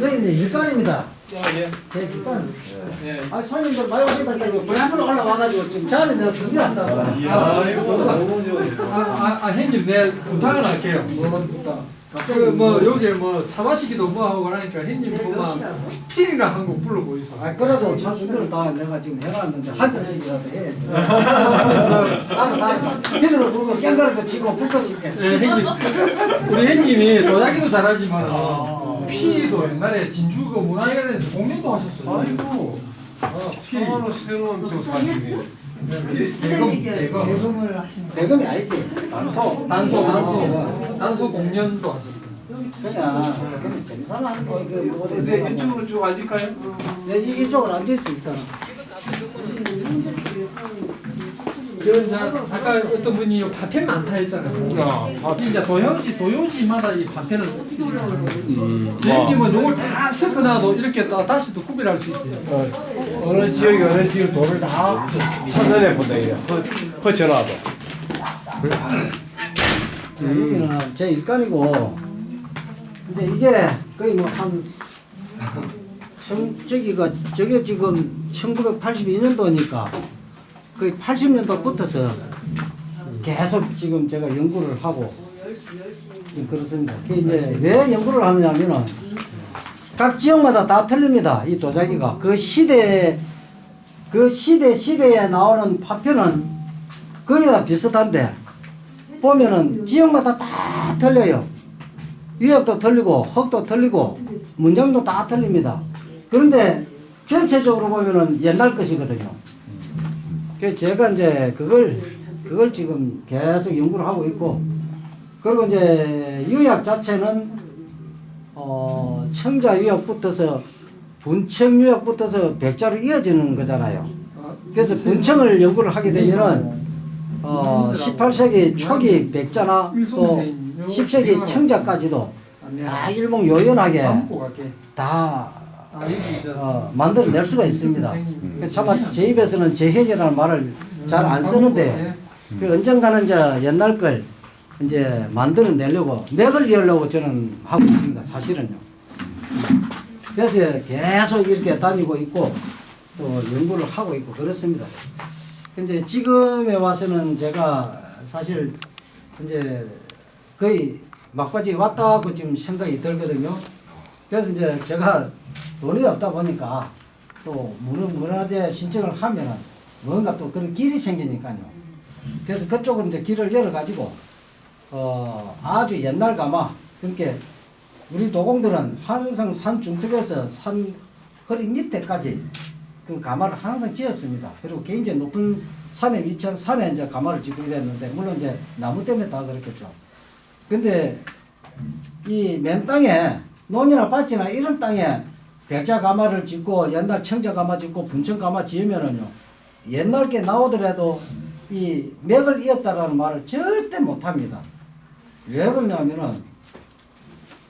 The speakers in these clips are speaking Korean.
여기 이제 일간입니다. 예. 제 일간. 예. 아 손님들 많이 오신다 불안으로 올라와가지고 지금 자리 내가 준비한다고. 아, 이거 너무 좋아요. 아, 아, 아 형님 내가 부탁을 할게요. 그뭐 여기 뭐 차 마시기도 뭐 하고 그러니까 형님 보면 필이나 한곡 불러고 있어. 아 그래도 차 준비를 다 내가 지금 해놨는데 한 잔씩이라도 해. 나는 나는 비료도 불고 깽가루도 치고 불도 치게. 예, 형님. 우리 형님이 도자기도 잘하지만 피도 옛날에 진주 그 문화회관에서 공연도 하셨어요. 아이고. 어, 피. 서로 새로운 또 사진이. 대금을 하시는 대금이 아니지. 단소. 단소 단소 단소 공연도 하셨어요. 그냥 그냥 재미삼아 하는 거 이거 뭐 네, 이쪽으로 쭉 앉을까요? 네, 이- 이쪽으로 앉아 있어 일단. 그 이제 아까 어떤 분이 파텐 많다 했잖아요. 아, 이제 도형지 도요지마다 이 파텐을 저희님은 요걸 다 섞어놔도 이렇게 다, 다시 또 구별할 수 있어요. 어, 어느 지역이 어느 지역 돌을 다 천년에 본다 이게. 허전하다. 여기는 제 일간이고 근데 이게 거의 뭐한 저기가 저게 지금 1982년도니까 거의 80년도부터서 계속 지금 제가 연구를 하고 지금 그렇습니다. 그 이제 왜 연구를 하느냐면은 각 지역마다 다 틀립니다. 이 도자기가 그 시대 그 시대 시대에 나오는 파편은 거의 다 비슷한데 보면은 지역마다 다 틀려요. 유역도 틀리고 흙도 틀리고 문장도 다 틀립니다. 그런데 전체적으로 보면은 옛날 것이거든요. 그래서 제가 이제 그걸 그걸 지금 계속 연구를 하고 있고 그리고 이제 유약 자체는 어 청자 유약부터서 분청 유약부터서 백자로 이어지는 거잖아요. 그래서 분청을 연구를 하게 되면은 어 18세기 초기 백자나 또 10세기 청자까지도 다 일목요연하게. 다 아, 어, 만들어낼 수가 있습니다. 그 차마 제 입에서는 재현이라는 말을 잘 안 쓰는데 그 언젠가는 이제 옛날 걸 이제 만들어내려고 맥을 이으려고 저는 하고 있습니다. 사실은요. 그래서 계속 이렇게 다니고 있고 또 연구를 하고 있고 그렇습니다. 이제 지금에 와서는 제가 사실 이제 거의 막바지 왔다 하고 지금 생각이 들거든요. 그래서 이제 제가 돈이 없다 보니까 또 문화, 문화재 신청을 하면은 뭔가 또 그런 길이 생기니까요. 그래서 그쪽으로 이제 길을 열어가지고 어 아주 옛날 가마 그러니까 우리 도공들은 항상 산 중턱에서 산 허리 밑에까지 그 가마를 항상 지었습니다. 그리고 굉장히 높은 산에 위치한 산에 이제 가마를 짓고 이랬는데 물론 이제 나무 때문에 다 그렇겠죠. 근데 이 맨 땅에 논이나 밭이나 이런 땅에 백자 가마를 짓고 옛날 청자 가마 짓고 분청 가마 지으면은요 옛날 게 나오더라도 이 맥을 이었다라는 말을 절대 못합니다. 왜 그러냐면은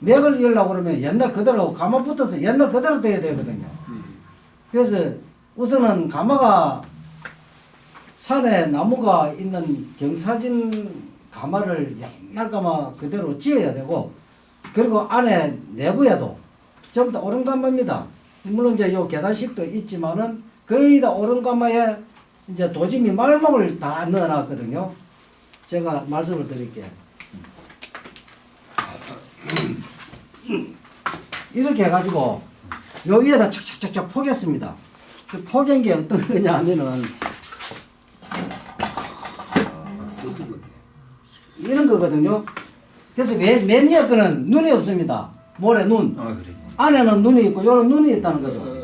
맥을 이으려고 그러면 옛날 그대로 가마 붙어서 옛날 그대로 돼야 되거든요. 그래서 우선은 가마가 산에 나무가 있는 경사진 가마를 옛날 가마 그대로 지어야 되고 그리고 안에 내부에도 전부 다 오른 가마입니다. 물론 이제 요 계단식도 있지만은 거의 다 오른 가마에 이제 도짐이 말목을 다 넣어놨거든요. 제가 말씀을 드릴게요. 이렇게 해가지고 요 위에다 착착착착 포겠습니다. 그 포갠 게 어떤 거냐 하면은 이런 거거든요. 그래서 맨, 맨 위에 거는 눈이 없습니다. 모래 눈. 아 그래. 안에는 눈이 있고 요런 눈이 있다는 거죠.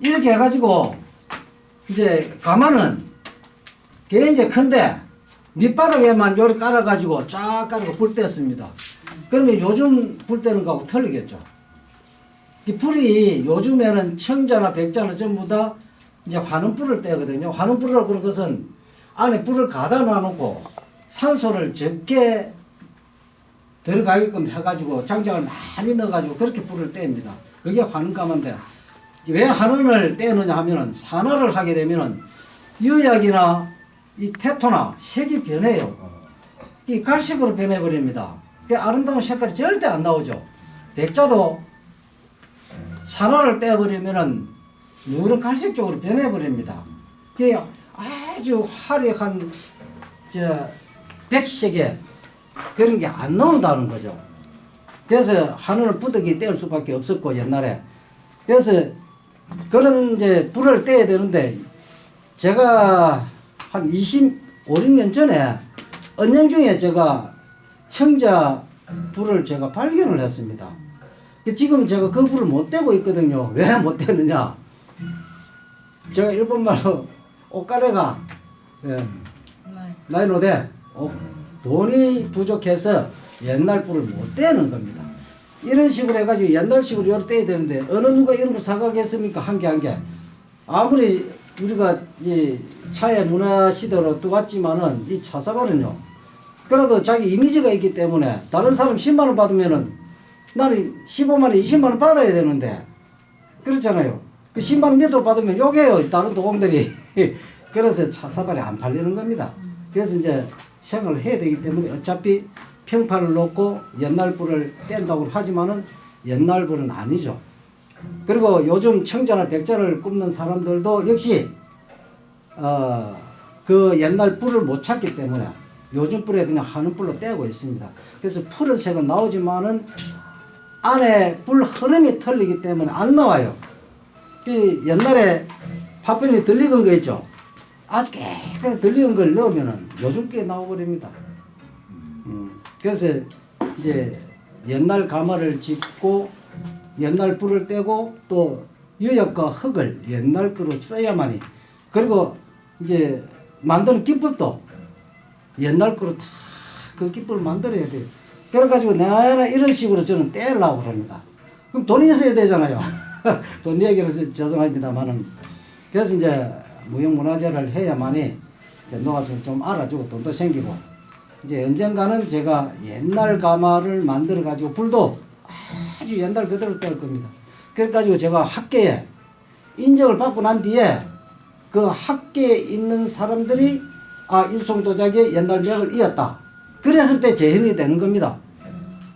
이렇게 해가지고 이제 가마는 걔 이제 큰데 밑바닥에만 요리 깔아가지고 쫙 깔고 불 뗐습니다. 그러면 요즘 불 때는 거하고 틀리겠죠. 이 불이 요즘에는 청자나 백자나 전부 다 이제 환원불을 떼거든요. 환원불이라고 하는 것은 안에 불을 가다 놔놓고 산소를 적게 들어가게끔 해가지고 장작을 많이 넣어가지고 그렇게 불을 뗍니다. 그게 환원가마인데 왜 환원을 떼느냐 하면은 산화를 하게 되면은 유약이나 이 테토나 색이 변해요. 이 갈색으로 변해버립니다. 그 아름다운 색깔이 절대 안 나오죠. 백자도 산화를 떼버리면은 누런 갈색 쪽으로 변해버립니다. 그게 아주 화려한 저 백색의 그런 게 안 나온다는 거죠. 그래서 하늘을 부득이 떼을 수밖에 없었고 옛날에 그래서 그런 이제 불을 떼야 되는데 제가 한 25, 6년 전에 언영 중에 제가 청자 불을 제가 발견을 했습니다. 지금 제가 그 불을 못 떼고 있거든요. 왜못 떼느냐? 제가 일본말로 옷가래가 예, 나이노데 어, 돈이 부족해서 옛날 불을 못 떼는 겁니다. 이런 식으로 해가지고 옛날식으로 요를 떼야 되는데 어느 누가 이런 걸 사가겠습니까? 한 개 한 개. 아무리 우리가 이 차의 문화 시대로 또 왔지만은 이 차사발은요. 그래도 자기 이미지가 있기 때문에 다른 사람 10만 원 받으면은 나는 15만 원, 20만 원 받아야 되는데 그렇잖아요. 그 10만 원 밑으로 받으면 욕해요. 다른 도공들이. 그래서 차사발이 안 팔리는 겁니다. 그래서 이제 생각을 해야 되기 때문에 어차피 평판을 놓고 옛날 불을 뗀다고 하지만은 옛날 불은 아니죠. 그리고 요즘 청자나 백자를 굽는 사람들도 역시 어, 그 옛날 불을 못 찾기 때문에 요즘 불에 그냥 하는 불로 떼고 있습니다. 그래서 푸른색은 나오지만은 안에 불 흐름이 틀리기 때문에 안 나와요. 그 옛날에 파편이 들리건 거 있죠. 아주 깨끗이 들리건 걸 넣으면은 요즘 게 나와버립니다. 음, 그래서 이제 옛날 가마를 짓고 옛날 불을 떼고 또 유역과 흙을 옛날 거로 써야만이 그리고 이제 만드는 기법도 옛날 거로 다 그 기법을 만들어야 돼요. 그래가지고 내가 이런 식으로 저는 떼려고 합니다. 그럼 돈이 있어야 되잖아요. 돈 얘기를 해서 죄송합니다만은 그래서 이제 무형문화재를 해야만이 이제 너가 좀, 좀 알아주고 돈도 생기고 이제 언젠가는 제가 옛날 가마를 만들어 가지고 불도 아주 옛날 그대로 뗄 겁니다. 그래가지고 제가 학계에 인정을 받고 난 뒤에 그 학계에 있는 사람들이 아 일송도자기의 옛날 맥을 이었다. 그랬을 때 재현이 되는 겁니다.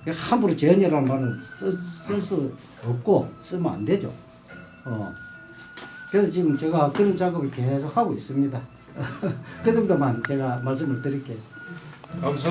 함부로 재현이라는 말은 쓸 수 없고 쓰면 안 되죠. 어. 그래서 지금 제가 그런 작업을 계속 하고 있습니다. 그 정도만 제가 말씀을 드릴게요. 감사.